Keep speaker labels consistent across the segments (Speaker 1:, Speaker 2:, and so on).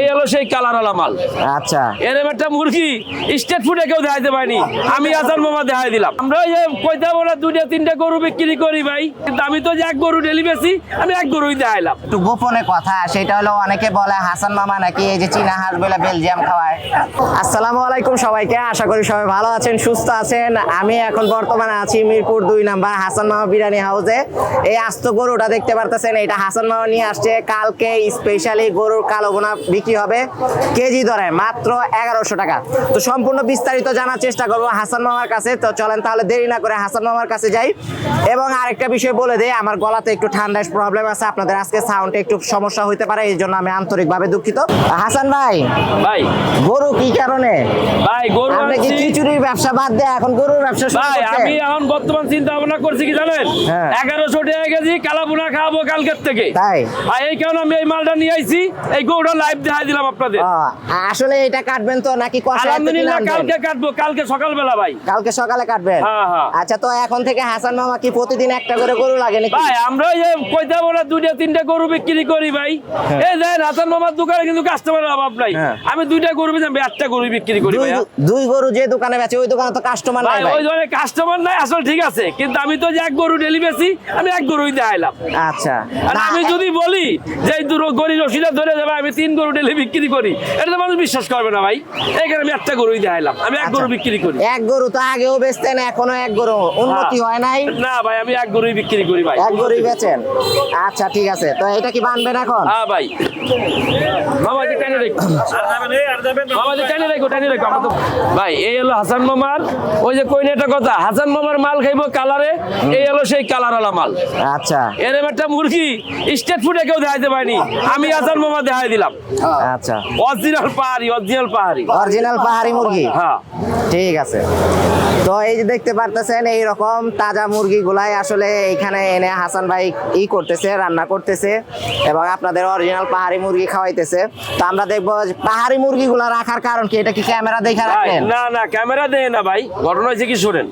Speaker 1: এই হলো সেই কালারওয়ালা মাল।
Speaker 2: আচ্ছা।
Speaker 1: এরকম একটা মুরগি স্টেট ফুডে কেউ দেখাইতে আমি মামা দেখাই দিলাম। আমরা ওই যে কইতে বলে দুইটা তিনটা গরু বিক্রি করি ভাই। কিন্তু আমি তো এক গরু ডেলি বেশি আমি এক গরুই দেখাইলাম।
Speaker 2: একটু গোপনে কথা সেটা হলো অনেকে বলে হাসান মামা নাকি এই যে চীনা হাঁস বলে বেলজিয়াম খাওয়ায়। আসসালামু আলাইকুম সবাইকে আশা করি সবাই ভালো আছেন সুস্থ আছেন। আমি এখন বর্তমানে আছি মিরপুর দুই নাম্বার হাসান মামা বিরিয়ানি হাউসে এই আস্ত গরুটা দেখতে পারতেছেন এটা হাসান মামা নিয়ে আসছে। কালকে স্পেশালি গরুর কালো বোনা বিক্রি হবে কেজি দরে মাত্র এগারোশো টাকা। তো সম্পূর্ণ বিস্তারিত জানার চেষ্টা করব হাসান মামার কাছে। তো চলেন তাহলে দেরি না করে হাসান মামার কাছে যাই। এবং আরেকটা বিষয় বলে দেই আমার গলাতে একটু ঠান্ডার প্রবলেম আছে আপনাদের আজকে সাউন্ডে একটু সমস্যা হতে পারে এই জন্য আমি আন্তরিকভাবে দুঃখিত। হাসান ভাই
Speaker 1: ভাই।
Speaker 2: গরু কি কারণে?
Speaker 1: ভাই গরু
Speaker 2: আপনি কি খিচুড়ির ব্যবসা বাদ দিয়ে এখন গরুর ব্যবসা শুরু
Speaker 1: ভাই আমি এখন বর্তমান চিন্তা ভাবনা করছি কি জানেন?
Speaker 2: হ্যাঁ।
Speaker 1: এগারোশো টাকা কেজি কালাপুনা খাওয়াবো কালকের থেকে।
Speaker 2: তাই?
Speaker 1: আর এই কারণে আমি এই মালটা নিয়ে আইছি এই গরুটা লাইভ দেখাই দিলাম আপনাদের।
Speaker 2: আসলে এটা কাটবেন তো নাকি
Speaker 1: আলহামদুলিল্লাহ কালকে কাটবো কালকে সকালবেলা ভাই।
Speaker 2: কালকে সকালে কাটবেন?
Speaker 1: হ্যাঁ, হ্যাঁ।
Speaker 2: আচ্ছা তো এখন থেকে হাসান মামা কি প্রতিদিন একটা করে গরু লাগে নাকি?
Speaker 1: ভাই আমরা কইতে বলে দুইটা তিনটা গরু বিক্রি করি ভাই। এই দেন হাসান মামার দোকানে কিন্তু কাস্টমারের অভাব নাই।
Speaker 2: হ্যাঁ।
Speaker 1: আমি দুইটা গরু বেচে একটা গরু বিক্রি করি
Speaker 2: দুই দুই গরু যে দোকানে বেচে ওই দোকানে তো কাস্টমার নাই ভাই।
Speaker 1: ওই ধরনের কাস্টমার নাই আসলে ঠিক আছে। কিন্তু আমি তো যে এক গরু ডেলি বেশি আমি এক গরুই দেখাইলাম।
Speaker 2: আচ্ছা।
Speaker 1: আর আমি যদি বলি যে এই দুটো গরু রসিদা ধরে যাবে আমি তিন গরু ডেলি বিক্রি করি। এটা তো মানুষ বিশ্বাস করবে না ভাই। এখানে আমি একটা গরুই দেখাইলাম। আমি এক
Speaker 2: আচ্ছা।
Speaker 1: গরু বিক্রি করি।
Speaker 2: এক গরু তো আগেও বেচতেন এখনও এক গরু উন্নতি হয়। নাই।
Speaker 1: না ভাই আমি এক গরুই বিক্রি করি ভাই।
Speaker 2: এক গরুই বেচেন। আচ্ছা ঠিক আছে। তো এটা কি বানবেন এখন?
Speaker 1: হ্যাঁ ভাই। মামাজি টেনে রেখো। মামাজি টেনে রেখো টেনে রেখো। আমার তো- ভাই এই হলো হাসান মামার ওই যে কইনে একটা কথা হাসান মামার মাল খাইবো কালারে এই হলো সেই কালারওয়ালা মাল।
Speaker 2: আচ্ছা।
Speaker 1: এরকম একটা মুরগি স্টেট ফুডে কেউ দেখাইতে পারেনি। আমি হাসান মামা দেখাই দিলাম।
Speaker 2: আচ্ছা।
Speaker 1: অরিজিনাল পাহাড়ি অরিজিনাল পাহাড়ি।
Speaker 2: অরিজিনাল পাহাড়ি মুরগি?
Speaker 1: হ্যাঁ।
Speaker 2: ঠিক আছে। তো এই যে দেখতে পারতেছেন এই রকম তাজা মুরগি গুলাই আসলে এখানে এনে হাসান ভাই ই করতেছে রান্না করতেছে এবং আপনাদের অরিজিনাল পাহাড়ি মুরগি খাওয়াইতেছে। তো আমরা দেখব যে পাহাড়ি মুরগি গুলা রাখার কারণ কি? এটা কি ক্যামেরা দেখে রাখেন?
Speaker 1: না না ক্যামেরা দেয় না ভাই। ঘটনা হয়েছে কি শোনেন।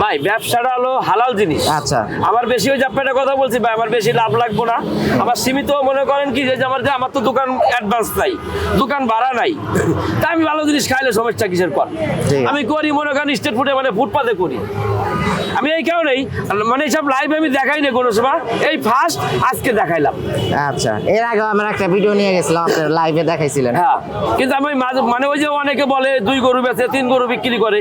Speaker 1: ভাই ব্যবসাটা হলো হালাল জিনিস।
Speaker 2: আচ্ছা।
Speaker 1: আমার বেশি ওই যে আপনার কথা বলছি ভাই আমার বেশি লাভ লাগবো না। আমার সীমিত মনে করেন কি যে আমার যে আমার তো দোকান অ্যাডভান্স নাই দোকান ভাড়া নাই। তা আমি ভালো জিনিস খাইলে সমস্যা কিসের পর আমি করি মনে করেন স্টেট ফুটে মানে ফুটপাতে করি। আমি এই কারণেই মানে সব লাইভ আমি দেখাই না কোনো সময়। এই ফার্স্ট আজকে দেখাইলাম।
Speaker 2: আচ্ছা। এর আগে আমরা একটা ভিডিও নিয়ে গেছিলাম আপনার লাইভে দেখাইছিলেন।
Speaker 1: হ্যাঁ কিন্তু আমি মানে ওই যে অনেকে বলে দুই গরু বেচে তিন গরু বিক্রি করে।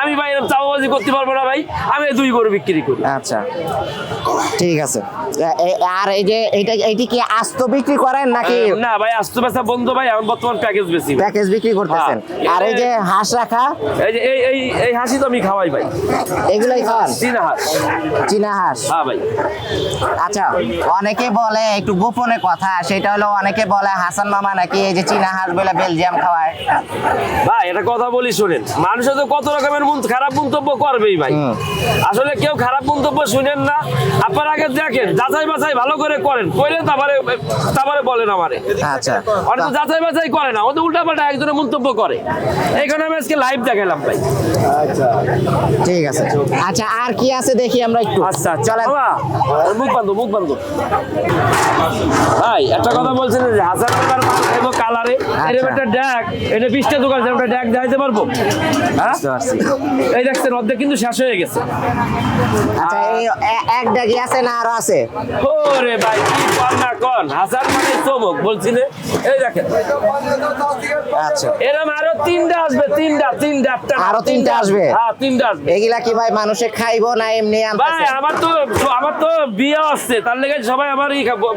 Speaker 1: আমি ভাই এরকম চাওয়াবাজি করতে পারব না ভাই। আমি দুই গরু বিক্রি করি।
Speaker 2: আচ্ছা ঠিক আছে। আর এই যে এইটা এইটি কি আস্ত বিক্রি করেন নাকি?
Speaker 1: না ভাই আস্ত বেচা বন্ধ ভাই এখন বর্তমান প্যাকেজ বেশি
Speaker 2: প্যাকেজ বিক্রি করতেছেন।
Speaker 1: হ্যাঁ।
Speaker 2: আর এই যে হাঁস রাখা?
Speaker 1: এই যে এই এই এই হাসি তো আমি খাওয়াই ভাই।
Speaker 2: এগুলাই খান?
Speaker 1: চীনা হাঁস।
Speaker 2: চীনা হাঁস?
Speaker 1: হ্যাঁ ভাই।
Speaker 2: আচ্ছা অনেকে বলে একটু গোপনে কথা সেটা হলো অনেকে বলে হাসান মামা নাকি এই যে চীনা হাঁস বলে বেলজিয়াম খাওয়ায়?
Speaker 1: ভাই এটা কথা বলি শোনেন মানুষে তো কত রকমের মন- খারাপ মন্তব্য করবেই ভাই। আসলে কেউ খারাপ মন্তব্য শুনেন না। আপনার আগে দেখেন যাচাই বাছাই ভালো করে করেন। করেন তারপরে তারপরে বলেন আমারে।
Speaker 2: আচ্ছা।
Speaker 1: অনেক যাচাই বাছাই করে না ওদের উল্টা পাল্টা একজনের মন্তব্য করে। এইখানে আমি আজকে লাইভ দেখালাম ভাই।
Speaker 2: ঠিক আছে। আচ্ছা আর কি আছে দেখি আমরা একটু।
Speaker 1: আচ্ছা আচ্ছা।
Speaker 2: চলেন।
Speaker 1: মুখ বান্ধব মুখ বান্ধব ভাই একটা কথা বলছেন যে হাজার টাকার মাল খাইবো কালারে। এরকম একটা ড্যাগ এটা বিশটা দোকান আছে, আমরা ড্যাগ দেখাইতে পারব? হ্যাঁ? এই দেখছেন অর্ধেক কিন্তু শেষ হয়ে গেছে।
Speaker 2: আচ্ছা এই এক ডাকি আছে না আরও আছে?
Speaker 1: ওরে ভাই কি কর না কন হাজার মানে চমক বলছি এই দেখেন।
Speaker 2: আচ্ছা।
Speaker 1: এরকম আরও তিনটা আসবে তিনটা তিনটা একটা
Speaker 2: আরও তিনটা আসবে?
Speaker 1: হ্যাঁ তিনটা আসবে।
Speaker 2: এগুলা কি ভাই মানুষে খাইবো না এমনি
Speaker 1: ভাই আমার তো আমার তো বিয়ে আসছে তার লেগে সবাই আমার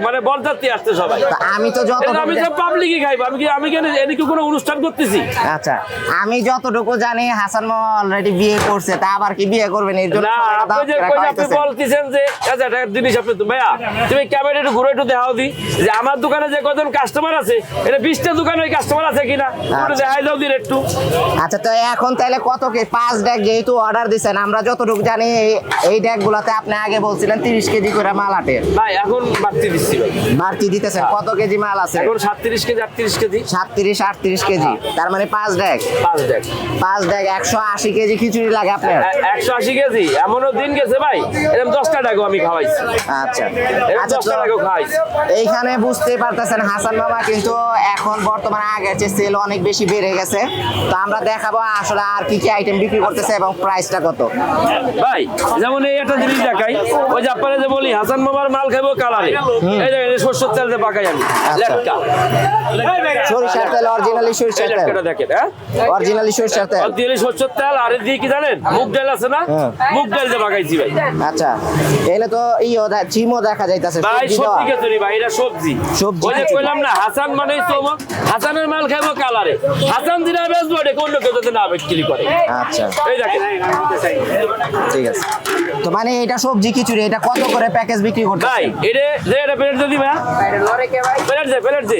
Speaker 1: মানে বরযাত্রী আসছে সবাই।
Speaker 2: আমি তো যত
Speaker 1: আমি তো পাবলিকই খাইবো আমি কি আমি কেন এদিকে কোনো অনুষ্ঠান করতেছি।
Speaker 2: আচ্ছা আমি যতটুকু জানি হাসান মামা অলরেডি বিয়ে করছে তা আবার কি বিয়ে করবেন? এর জন্য
Speaker 1: আপনি যে কই আপনি
Speaker 2: খাওয়াইতেছেন।
Speaker 1: বলতেছেন যে আচ্ছা একটা জিনিস আপনি তো ভাইয়া তুমি ক্যামেরা একটু ঘুরে একটু দেখাও দি যে আমার দোকানে যে কজন কাস্টমার আছে এটা বিশটা দোকানে ওই কাস্টমার আছে কিনা একটু দেখাই দাও দিন একটু।
Speaker 2: আচ্ছা তো এখন তাহলে কত কি পাঁচ ডেক যেহেতু অর্ডার দিচ্ছেন আমরা যতটুকু জানি এই- এই গুলাতে আপনি আগে বলছিলেন তিরিশ কেজি করে মাল আটে
Speaker 1: ভাই এখন বাড়তি দিচ্ছি ভাই।
Speaker 2: বাড়তি দিতেছেন কত কেজি মাল আছে?
Speaker 1: এখন সাতত্রিশ কেজি আটত্রিশ কেজি।
Speaker 2: সাতত্রিশ আটত্রিশ কেজি। তার মানে পাঁচ ডেক
Speaker 1: পাঁচ ডেক
Speaker 2: পাঁচ ডেক একশো আশি কেজি খিচুড়ি লাগে আপনার।
Speaker 1: একশো আশি কেজি? এমনও দিন গেছে ভাই এরকম দশটা টাকা আমি খাওয়াইছি।
Speaker 2: আচ্ছা। আচ্ছা
Speaker 1: দশটা
Speaker 2: তো
Speaker 1: খাওয়াইছি।
Speaker 2: এইখানে বুঝতেই পারতেছেন হাসান মামা কিন্তু এখন বর্তমানে আগের চেয়ে সেল অনেক বেশি বেড়ে গেছে। তো আমরা দেখাবো আসলে আর কি কি আইটেম বিক্রি করতেছে এবং প্রাইসটা কত।
Speaker 1: ভাই যেমন এই একটা জিনিস দেখাই ওই যে আপনারা যে বলি হাসান মামার মাল খাইবো কালারে। এই দেখেন সর্ষের তেল দিয়ে পাকাই আমি
Speaker 2: আচ্ছা।
Speaker 1: লেটকা
Speaker 2: সরিষার তেল অরিজিনালি সরিষার তেল।
Speaker 1: লেটকাটা দেখেন হ্যাঁ
Speaker 2: অরিজিনালি সরিষার তেল।
Speaker 1: আর দিয়ে তেল আর দিয়ে কি জানেন? মুগ ডাল আছে না?
Speaker 2: হ্যাঁ।
Speaker 1: মুগ ডাল দিয়ে পাকাইছি ভাই।
Speaker 2: আচ্ছা এনে তো ইও দেখা যাইতাছে
Speaker 1: ভাই
Speaker 2: সবজি দেওয়া।
Speaker 1: সবজি ভাই এটা সবজি।
Speaker 2: সবজি
Speaker 1: ওই যে
Speaker 2: কেচুরি।
Speaker 1: কইলাম না হাসান মানে চমক হাসানের মাল খাইবো কালারে। হাসান দিনা বেচবো এটা কোন কেউ যাতে না বিক্রি করে?
Speaker 2: আচ্ছা।
Speaker 1: এই দেখেন।
Speaker 2: ঠিক আছে। তো মানে এটা সবজি খিচুড়ি এটা কত করে প্যাকেজ বিক্রি করতে
Speaker 1: ভাই এটা যে এটা প্লেট যদি ভাই? প্লেট দে প্লেট দে।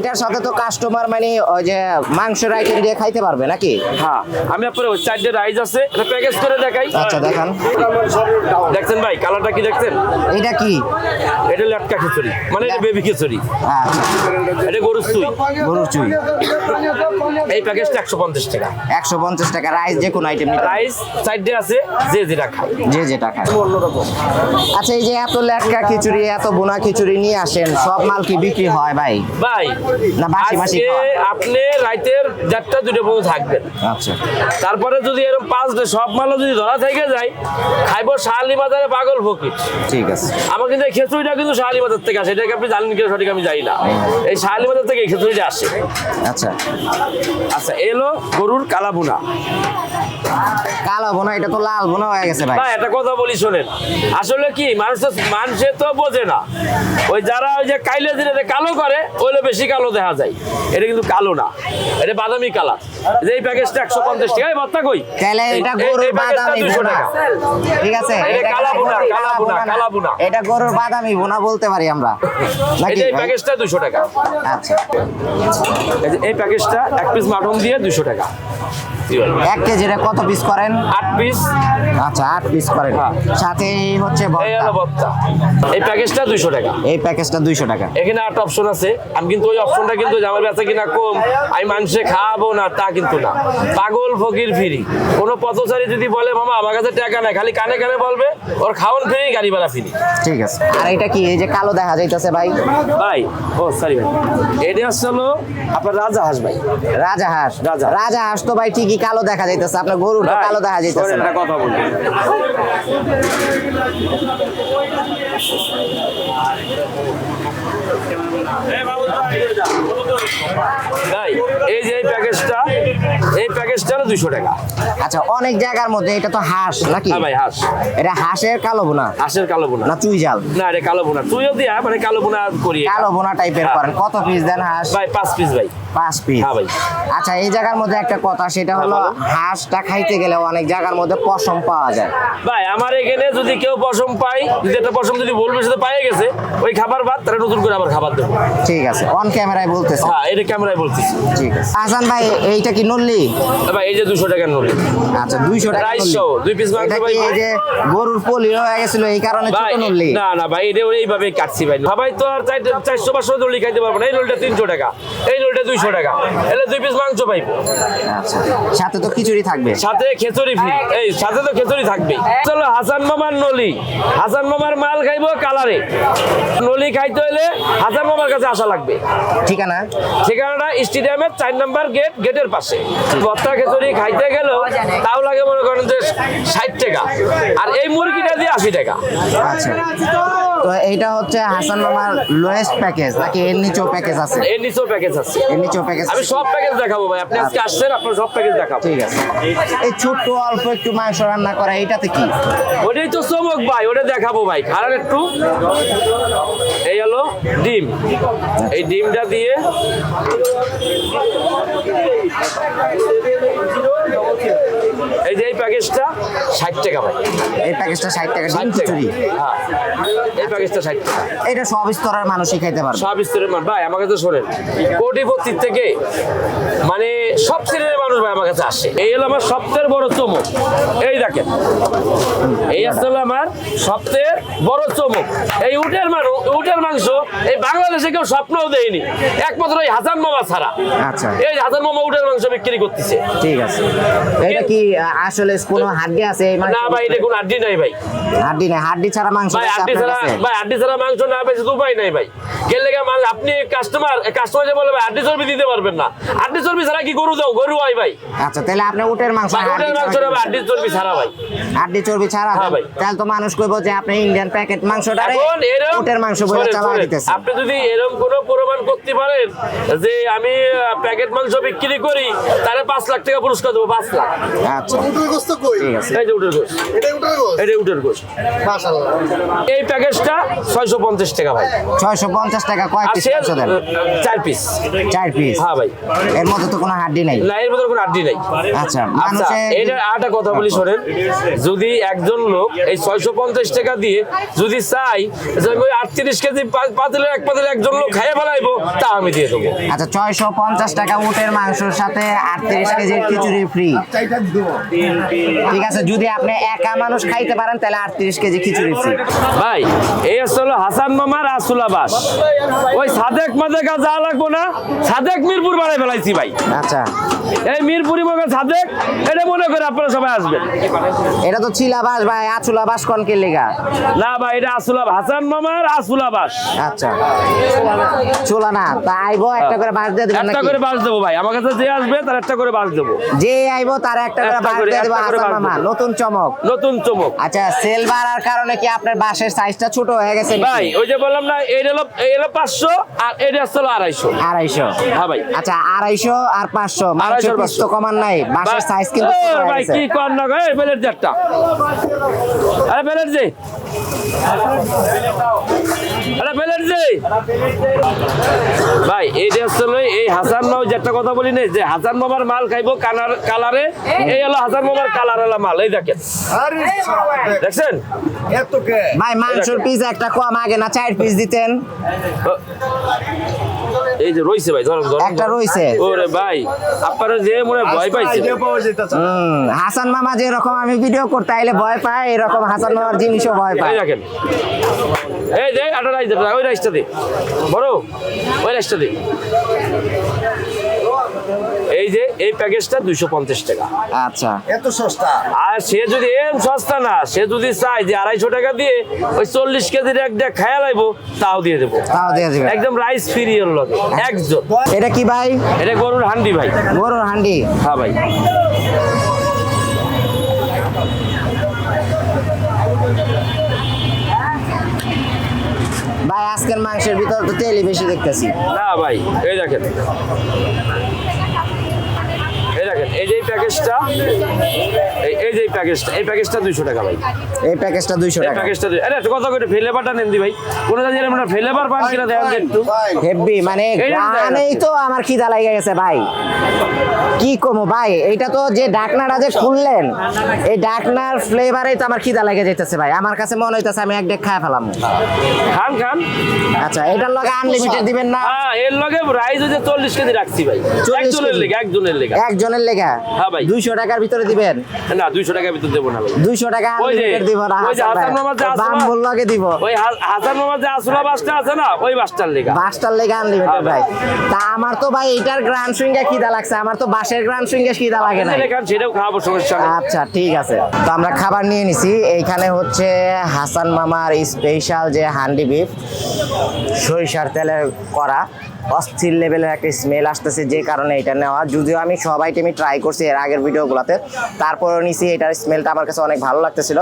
Speaker 2: এইটার সাথে তো কাস্টমার মানে ওই যে মাংসের আইটেম দিয়ে খাইতে পারবে নাকি?
Speaker 1: হ্যাঁ আমি আপনার ওই চারটে রাইস আছে এটা প্যাকেজ করে দেখাই।
Speaker 2: আচ্ছা দেখান।
Speaker 1: দেখছেন ভাই কালারটা কি দেখছেন?
Speaker 2: এটা কি?
Speaker 1: এটা লটকা খিচুড়ি মানে এটা বেবি খিচুড়ি।
Speaker 2: আচ্ছা।
Speaker 1: এটা গরুর সুই
Speaker 2: গরুর চুই।
Speaker 1: এই প্যাকেজটা একশো পঞ্চাশ টাকা।
Speaker 2: একশো পঞ্চাশ টাকা রাইস যে কোনো আইটেম নিতে
Speaker 1: রাইস চারটে আছে যে যেটা খায়।
Speaker 2: যে যেটা খায়। আচ্ছা এই যে এত লেটকা খিচুড়ি এত বোনা খিচুড়ি নিয়ে আসেন সব মাল কি বিক্রি হয় ভাই?
Speaker 1: ভাই
Speaker 2: না, বাসি বাসি
Speaker 1: আজকে আপনি রাইতের দেড়টা দুটো পর্যন্ত থাকবেন।
Speaker 2: আচ্ছা।
Speaker 1: তারপরে যদি এরকম পাঁচটা সব মালও যদি ধরা থেকে যায় খাইব শাহালি বাজারে পাগল ফকির।
Speaker 2: ঠিক আছে।
Speaker 1: আমার কিন্তু এই খিচুড়িটা কিন্তু শাহালি বাজার থেকে আসে এটাকে আপনি জানেন কিনা সঠিক আমি জানি না। এই শাহালি বাজার থেকে এই খিচুড়িটা আসে।
Speaker 2: আচ্ছা।
Speaker 1: আচ্ছা এলো গরুর কালাবুনা
Speaker 2: কালো বোনা এটা তো লাল বোনা হয়ে গেছে ভাই।
Speaker 1: ভাই একটা কথা বলি শোনেন। আসলে কি মানুষ মানুষে তো বোঝে না। ওই যারা ওই যে কাইলে দিনে যে কালো করে ওইলে বেশি কালো দেখা যায়। এটা কিন্তু কালো না। এটা বাদামি কালার। যে এই প্যাকেজটা একশো পঞ্চাশ টাকা। ভত্তা কই?
Speaker 2: তাহলে এটা গরুর বাদামি
Speaker 1: 200
Speaker 2: বোনা।
Speaker 1: টাকা।
Speaker 2: ঠিক আছে?
Speaker 1: এটা কালা বোনা, কালা বোনা, কালা বোনা।
Speaker 2: এটা গরুর বাদামি বোনা বলতে পারি আমরা। নাকি
Speaker 1: এটা এই প্যাকেজটা দুশো টাকা।
Speaker 2: আচ্ছা।
Speaker 1: এই এই প্যাকেজটা এক পিস মাটন দিয়ে দুশো টাকা।
Speaker 2: এক কেজির কত পিস করেন?
Speaker 1: আট পিস
Speaker 2: আচ্ছা আট পিস করেন।
Speaker 1: হ্যাঁ।
Speaker 2: সাথে হচ্ছে ভর্তা।
Speaker 1: এই প্যাকেজটা দুশো টাকা।
Speaker 2: এই প্যাকেজটা দুইশো টাকা।
Speaker 1: এখানে আট অপশন আছে। আমি কিন্তু ওই অপশনটা কিন্তু আমার বেচা কিনা কম। আমি মানুষে খাওয়াবো না তা কিন্তু না। পাগল ফকির ফিরি। কোনো পথচারী যদি বলে মামা আমার কাছে টাকা নাই খালি কানে কানে বলবে ওর খাওয়ান ফ্রি গাড়ি ভাড়া ফ্রি।
Speaker 2: ঠিক আছে। আর এটা কি এই যে কালো দেখা যাইতেছে ভাই?
Speaker 1: ভাই ও সরি ভাই। এটা হচ্ছে হলো আপনার রাজা হাঁস ভাই।
Speaker 2: রাজা হাঁস
Speaker 1: রাজা।
Speaker 2: রাজা হাঁস তো ভাই ঠিকই কালো দেখা যাইতেছে আপনার গরুটা কালো দেখা যাইতেছে
Speaker 1: কথা বলি। এই যে এই প্যাকেজটা এই প্যাকেজটা হলো দুশো টাকা।
Speaker 2: আচ্ছা অনেক জায়গার মধ্যে এটা তো হাঁস নাকি?
Speaker 1: হ্যাঁ ভাই হাঁস।
Speaker 2: এটা হাঁসের কালো বোনা
Speaker 1: হাঁসের কালো বোনা
Speaker 2: না চুই জাল?
Speaker 1: না এটা কালো বোনা তুইও দিয়া মানে কালো বোনা করি
Speaker 2: কালো বোনা টাইপের
Speaker 1: হ্যাঁ।
Speaker 2: করেন। কত পিস দেন হাঁস?
Speaker 1: ভাই পাঁচ পিস ভাই।
Speaker 2: পাঁচ পিস
Speaker 1: হ্যাঁ ভাই।
Speaker 2: আচ্ছা এই জায়গার মধ্যে একটা কথা সেটা হলো হাঁসটা খাইতে গেলে অনেক জায়গার মধ্যে পশম পাওয়া যায়।
Speaker 1: ভাই আমার এখানে যদি কেউ পশম পাই যদি একটা পশম যদি বলবে সেটা পাই গেছে ওই খাবার বাদ তারা নতুন করে আবার খাবার দেবো।
Speaker 2: ঠিক আছে অন ক্যামেরায় বলতেছে।
Speaker 1: হ্যাঁ এটা ক্যামেরায় বলতেছি।
Speaker 2: ঠিক আছে। হাসান ভাই এইটা কি নল্লি?
Speaker 1: ভাই এই যে দুশো টাকার নোট
Speaker 2: আচ্ছা দুইশো টাকা
Speaker 1: Rice
Speaker 2: নল্লি।
Speaker 1: show, দুই piece মাংস ভাই।
Speaker 2: এই যে গরুর পলি হয়ে গেছিল এই কারণে ছোট নল্লি
Speaker 1: না না ভাই এটা এইভাবে কাটছি ভাই। সবাই তো আর চারটে চারশো পাঁচশো খাইতে পারব না। এই লোলটা তিনশো টাকা। এই লোলটা দুইশো টাকা। এলে দুই পিস মাংস পাইবো।
Speaker 2: আচ্ছা সাথে তো খিচুড়ি থাকবে।
Speaker 1: সাথে খেচুরি ফ্রি। এই সাথে তো খেচুরি থাকবে। চলো হাসান মামার নলি হাসান মামার মাল খাইবো কালারে। নলি খাইতে হলে হাসান মামার কাছে আসা লাগবে।
Speaker 2: ঠিকানা?
Speaker 1: ঠিকানাটা স্টেডিয়ামের চার নাম্বার গেট গেটের পাশে। ভত্তা খেচুরি খাইতে গেলেও তাও লাগে মনে করেন যে ষাট টাকা। আর এই মুরগিটা দিয়ে আশি টাকা।
Speaker 2: আচ্ছা। তো এইটা হচ্ছে হাসান মামার লোয়েস্ট প্যাকেজ নাকি এর নিচেও প্যাকেজ আছে?
Speaker 1: এর নিচেও প্যাকেজ আছে।
Speaker 2: এর নিচেও প্যাকেজ
Speaker 1: আমি সব প্যাকেজ দেখাবো ভাই আপনি আজকে আসছেন আপনার সব প্যাকেজ দেখাবো।
Speaker 2: ঠিক আছে। এই ছোট্ট অল্প একটু মাংস রান্না করা এইটাতে কি?
Speaker 1: ওটাই তো চমক ভাই ওটা দেখাবো ভাই। খারাপ একটু। এই হলো ডিম। এই ডিমটা দিয়ে এই যে এই প্যাকেজটা ষাট টাকা ভাই।
Speaker 2: এই প্যাকেজটা ষাট টাকা ডিম খিচুড়ি।
Speaker 1: হ্যাঁ। এই প্যাকেজটা ষাট টাকা।
Speaker 2: এটা সব স্তরের মানুষই খাইতে পারবে।
Speaker 1: সব স্তরের মানুষ। ভাই আমার কাছে শোনেন কোটিপতির থেকে মানে সব শ্রেণির মানুষ ভাই আমার কাছে আসে। এই হলো আমার সবচেয়ে বড় চমক। এই দেখেন। এই আসলে আমার সবচেয়ে বড় চমক। এই উটের মানুষ উটের মাংস এই বাংলাদেশে কেউ স্বপ্নও দেয়নি। একমাত্র এই হাসান মামা ছাড়া।
Speaker 2: আচ্ছা।
Speaker 1: এই হাসান মামা উটের মাংস বিক্রি করতেছে।
Speaker 2: ঠিক আছে। এটা কি আসলে কোনো হাড্ডি আছে? এই মাংসের
Speaker 1: না ভাই এটা কোনো আড্ডি নাই ভাই।
Speaker 2: হাড্ডি নেই। হাড্ডি ছাড়া মাংস
Speaker 1: ভাই
Speaker 2: আপনার
Speaker 1: ছাড়া ভাই আড্ডি ছাড়া মাংস না বেশি তো উপায় নাই ভাই। গেলে আপনি কাস্টমার কাস্টমার যে বলে ভাই আড্ডি চর্বি দিতে পারবেন না। আড্ডি চর্বি ছাড়া কি গরু দাও গরু হয় ভাই।
Speaker 2: আচ্ছা তাহলে আপনি উটের মাংস
Speaker 1: ভাই
Speaker 2: হাড্ডি
Speaker 1: ওটার মাংস আড্ডি চর্বি ছাড়া ভাই।
Speaker 2: হাড্ডি চর্বি ছাড়া?
Speaker 1: হ্যাঁ ভাই।
Speaker 2: তাহলে তো মানুষ কইবো যে আপনি ইন্ডিয়ান প্যাকেট মাংসটা উটের মাংস বলে চালা দিতেছে।
Speaker 1: আপনি যদি এরকম কোনো প্রমাণ করতে পারেন যে আমি প্যাকেট মাংস বিক্রি করি তাহলে পাঁচ লাখ টাকা পুরস্কার দেবো পাঁচ লাখ।
Speaker 2: আচ্ছা।
Speaker 3: উটের গোস্ত কই?
Speaker 2: ঠিক আছে।
Speaker 1: এই যে উটের গোস
Speaker 3: এটাই উটের গোস্ত?
Speaker 1: এই যে উটের গোস
Speaker 3: মাশাআল্লাহ।
Speaker 1: এই প্যাকেজটা ছয়শো পঞ্চাশ টাকা ভাই।
Speaker 2: ছয়শো পঞ্চাশ টাকা কয় পিস মাংস দেন?
Speaker 1: চার পিস
Speaker 2: চার পিস
Speaker 1: হ্যাঁ ভাই।
Speaker 2: এর মধ্যে তো কোনো হাড্ডি নেই?
Speaker 1: ভিতরে কোনো আড্ডি নাই।
Speaker 2: আচ্ছা
Speaker 1: আচ্ছা এটা আরেকটা কথা বলি শোনেন। যদি একজন লোক এই ছয়শো পঞ্চাশ টাকা দিয়ে যদি চাই যে ওই আটত্রিশ কেজি পা- পাতিলের এক পাতিল একজন লোক ফেলাইবো তা আমি দিয়ে দেবো।
Speaker 2: আচ্ছা ছয়শো পঞ্চাশ টাকা উটের মাংসের সাথে আটত্রিশ কেজির খিচুড়ি ফ্রি ঠিক আছে যদি আপনি একা মানুষ খাইতে পারেন তাহলে আটত্রিশ কেজি খিচুড়ি ফ্রি
Speaker 1: ভাই এই আসলে হাসান মামার আসুল আবাস। ওই সাদেক মাদেকা যা লাগবো না সাদেক মিরপুর বাড়াই ফেলাইছি ভাই।
Speaker 2: আচ্ছা
Speaker 1: এই মিরপুরি মগে সাদেক এটা মনে করে আপনারা সবাই আসবেন।
Speaker 2: এটা তো চিলাবাস ভাই আচুলাবাস কনকে লেগা?
Speaker 1: না ভাই এটা আসুল হাসান মামার আসুল আবাস
Speaker 2: আচ্ছা। চুলা না তা আইবো একটা করে বাস দিয়ে দিবেন
Speaker 1: একটা করে বাস দেবো ভাই। আমার কাছে যে আসবে তার একটা করে বাস দেবো।
Speaker 2: যে আইবো তার একটা করে বাস দিয়ে দেবো হাসান মামা। নতুন চমক।
Speaker 1: নতুন চমক।
Speaker 2: আচ্ছা সেল বাড়ার কারণে কি আপনার বাসের সাইজটা ছোট হয়ে গেছে
Speaker 1: ভাই ওই যে বললাম না এই হলো এই হলো পাঁচশো আর এটা হলো আড়াইশো।
Speaker 2: আড়াইশো।
Speaker 1: হ্যাঁ ভাই।
Speaker 2: আচ্ছা আড়াইশো আর পাঁচশো
Speaker 1: আড়াইশো 500
Speaker 2: কমান নাই বাসের সাইজ কিন্তু
Speaker 1: ভাই। কি কর না এই প্লেট চারটা আরে প্লেট যে আরে প্লেট যে ভাই এই আসলে এই হাসান মাও যে একটা কথা বলি না যে হাসান মামার মাল খাইবো কালার কালারে এই। হলো হাসান মামার কালার হলো মাল এই দেখেন। দেখছেন?
Speaker 3: এত কে?
Speaker 2: ভাই মাংসের পিস একটা কম আগে না চার পিস দিতেন।
Speaker 1: এই যে রইছে ভাই ধরুন
Speaker 2: একটা রইছে।
Speaker 1: ওরে ভাই আপনারা যে মনে ভয় পাইছে।
Speaker 2: হাসান মামা যে রকম আমি ভিডিও করতে আইলে ভয় পায় এরকম হাসান মামার জিনিসও ভয় পায়।
Speaker 1: দেখেন। এই যে আটা রাইস দে, ওই রাইসটা দে। বড় ওই রাইসটা দে। যে এই প্যাকেজটা দুইশো পঞ্চাশ টাকা।
Speaker 2: আচ্ছা।
Speaker 3: এত সস্তা?
Speaker 1: আর সে যদি এম সস্তা না সে যদি চায় যে আড়াইশো টাকা দিয়ে ওই চল্লিশ কেজির এক ডেক খায়া লাইবো তাও দিয়ে দেবো।
Speaker 2: তাও দিয়ে দিবেন
Speaker 1: একদম রাইস ফ্রি এর লগে একজন।
Speaker 2: এটা কি ভাই?
Speaker 1: এটা গরুর হান্ডি ভাই।
Speaker 2: গরুর হান্ডি?
Speaker 1: হ্যাঁ ভাই।
Speaker 2: ভাই আজকের মাংসের ভিতর তো তেলই বেশি দেখতেছি।
Speaker 1: না ভাই এই দেখেন এই দেখেন এই যে এই প্যাকেজটা? এই এই যে প্যাকেজটা এই প্যাকেজটা দুইশো টাকা ভাই।
Speaker 2: এই প্যাকেজটা দুইশো টাকা।
Speaker 1: প্যাকেজটা দুই- আরে একটা কথা কইতে ফ্লেভারটা নেন দি ভাই। কোনো জানি আমরা ফ্লেভার পান কিনা দেখেন একটু।
Speaker 2: হেভি মানে গানেই তো আমার খিদা লেগে গেছে ভাই। কি কমো ভাই এটা তো যে ডাকনাটা যে খুললেন এই ডাকনার ফ্লেভারেই তো আমার খিদা লেগে যেতেছে ভাই। আমার কাছে মনে হইতেছে আমি এক ডেক খায় ফেলাম।
Speaker 1: খান খান।
Speaker 2: আচ্ছা এটার লগে আনলিমিটেড দিবেন না?
Speaker 1: হ্যাঁ এর লগে রাইস হচ্ছে চল্লিশ কেজি রাখছি ভাই।
Speaker 2: 40
Speaker 1: একজনের লেগে একজনের লেগে।
Speaker 2: একজনের লেগা?
Speaker 1: হ্যাঁ ভাই।
Speaker 2: দুইশো টাকার ভিতরে দিবেন।
Speaker 1: না দুইশো টাকার ভিতর দেবো না ভাই।
Speaker 2: দুইশো টাকা
Speaker 1: ওই যে-
Speaker 2: দিব না
Speaker 1: ওই যে হাসান মামার যে আসলা-
Speaker 2: লগে দিব।
Speaker 1: ওই হাসান মামার যে আসলা বাসটা আছে না ওই বাসটার লেগা।
Speaker 2: বাসটার লেগে আনলিমিটেড
Speaker 1: হ্যাঁ
Speaker 2: ভাই। তা আমার তো ভাই এটার গ্রান্ড সুইঙ্গে খিদা লাগছে আমার তো বাসের গ্রান্ড সুইঙ্গে খিদা লাগে না
Speaker 1: সেটাও খাওয়াবো সমস্যা
Speaker 2: আচ্ছা ঠিক আছে। তো আমরা খাবার নিয়ে নিছি এইখানে হচ্ছে হাসান মামার স্পেশাল যে হান্ডি বিফ সরিষার তেলে করা অস্থির লেভেলের একটা স্মেল আসতেছে যে কারণে এটা নেওয়া। যদিও আমি সব আইটেমই ট্রাই করছি এর আগের ভিডিওগুলোতে। তারপরও নিছি, এটার স্মেলটা আমার কাছে অনেক ভালো লাগতেছিল।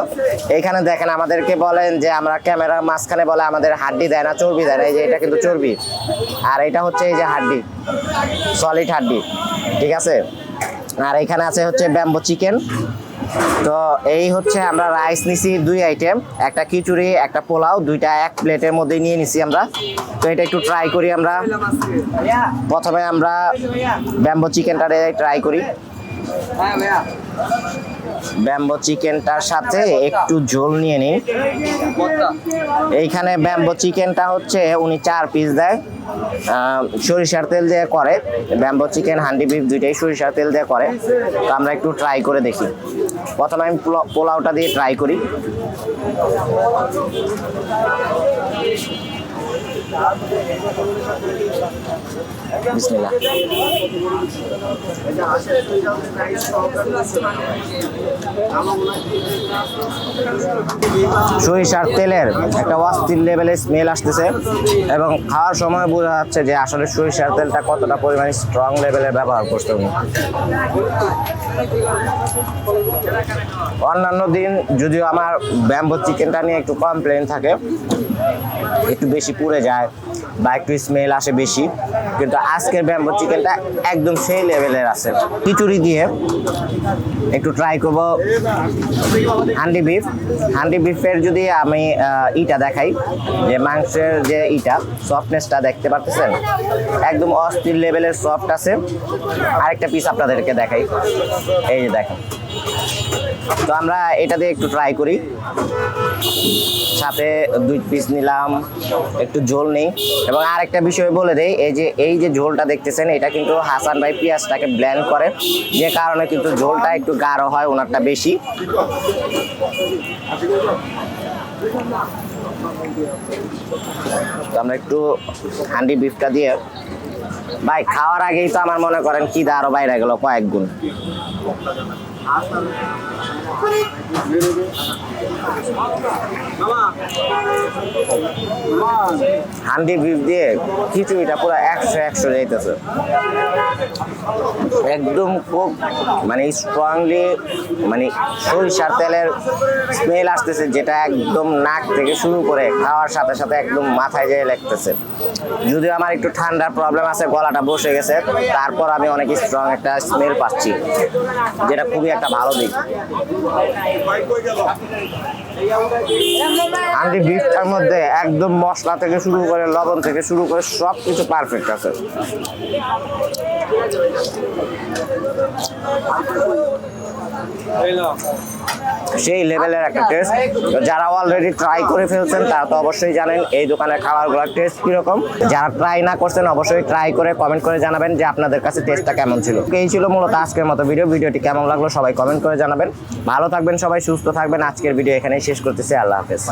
Speaker 2: এইখানে দেখেন আমাদেরকে বলেন যে, আমরা ক্যামেরার মাঝখানে বলে আমাদের হাড্ডি দেয় না, চর্বি দেয় না। এই যে এটা কিন্তু চর্বি। আর এটা হচ্ছে এই যে হাড্ডি সলিড হাড্ডি, ঠিক আছে? আর এখানে আছে হচ্ছে ব্যাম্বো চিকেন তো এই হচ্ছে আমরা রাইস নিছি দুই আইটেম একটা খিচুড়ি, একটা পোলাও, দুইটা এক প্লেটের মধ্যে নিয়ে নিছি আমরা। তো এটা একটু ট্রাই করি আমরা। প্রথমে আমরা ব্যাম্বো চিকেনটা ট্রাই করি। ব্যাম্বো চিকেনটার সাথে একটু ঝোল নিয়ে নিই। এইখানে ব্যাম্বো চিকেনটা হচ্ছে, উনি চার পিস দেয়। সরিষার তেল দিয়ে করে। ব্যাম্বো চিকেন, হান্ডি বিফ দুইটাই সরিষার তেল দিয়ে করে। তো আমরা একটু ট্রাই করে দেখি। প্রথমে আমি পোলা- পোলাওটা দিয়ে ট্রাই করি। সরিষার তেলের একটা অস্থির লেভেলের স্মেল আসতেছে এবং খাওয়ার সময় বোঝা যাচ্ছে যে আসলে সরিষার তেলটা কতটা পরিমাণে স্ট্রং লেভেলের ব্যবহার করতে উনি। অন্যান্য দিন যদিও আমার ব্যাম্বো চিকেনটা নিয়ে একটু কমপ্লেন থাকে, একটু বেশি পুড়ে যায় বা একটু স্মেল আসে বেশি। কিন্তু আজকের ব্যাম্বো চিকেনটা একদম সেই লেভেলের আছে। খিচুড়ি দিয়ে একটু ট্রাই করব হান্ডি বিফ। হান্ডি বিফের যদি আমি ইটা দেখাই, যে মাংসের যে ইটা সফটনেসটা দেখতে পাচ্ছেন একদম অস্থির লেভেলের সফট আছে। আরেকটা পিস আপনাদেরকে দেখাই। এই যে দেখেন। তো আমরা এটা দিয়ে একটু ট্রাই করি। সাথে দুই পিস নিলাম, একটু ঝোল নেই। এবং আরেকটা বিষয় বলে দেই, এই যে এই যে ঝোলটা দেখতেছেন, এটা কিন্তু হাসান ভাই পেঁয়াজটাকে ব্ল্যান্ড করে। যে কারণে কিন্তু ঝোলটা একটু গাঢ় হয় ওনারটা বেশি। আমরা একটু হান্ডি বিফটা দিয়ে ভাই, খাওয়ার আগেই তো আমার মনে করেন কি আরও বাইরে গেল কয়েক গুণ। হান্ডি বিফ দিয়ে খিচুড়িটা পুরো একশো একশো যাইতেছে। একদম খুব মানে স্ট্রংলি মানে সরিষার তেলের স্মেল আসতেছে, যেটা একদম নাক থেকে শুরু করে খাওয়ার সাথে সাথে একদম মাথায় যেয়ে লাগতেছে। যদিও আমার একটু ঠান্ডার প্রবলেম আছে, গলাটা বসে গেছে, তারপর আমি অনেক স্ট্রং একটা স্মেল পাচ্ছি, যেটা খুবই একটা ভালো দিক। হান্ডি বিফটার মধ্যে একদম মশলা থেকে শুরু করে, লবণ থেকে শুরু করে সব কিছু পারফেক্ট আছে। সেই লেভেলের একটা টেস্ট যারা অলরেডি ট্রাই করে ফেলছেন, তারা তো অবশ্যই জানেন এই দোকানের খাবারগুলোর টেস্ট কীরকম। যারা ট্রাই না করছেন, অবশ্যই ট্রাই করে কমেন্ট করে জানাবেন যে আপনাদের কাছে টেস্টটা কেমন ছিল। এই ছিল মূলত আজকের মতো ভিডিও ভিডিওটি কেমন লাগল সবাই কমেন্ট করে জানাবেন। ভালো থাকবেন সবাই, সুস্থ থাকবেন। আজকের ভিডিও এখানেই শেষ করতেছি। আল্লাহ হাফেজ।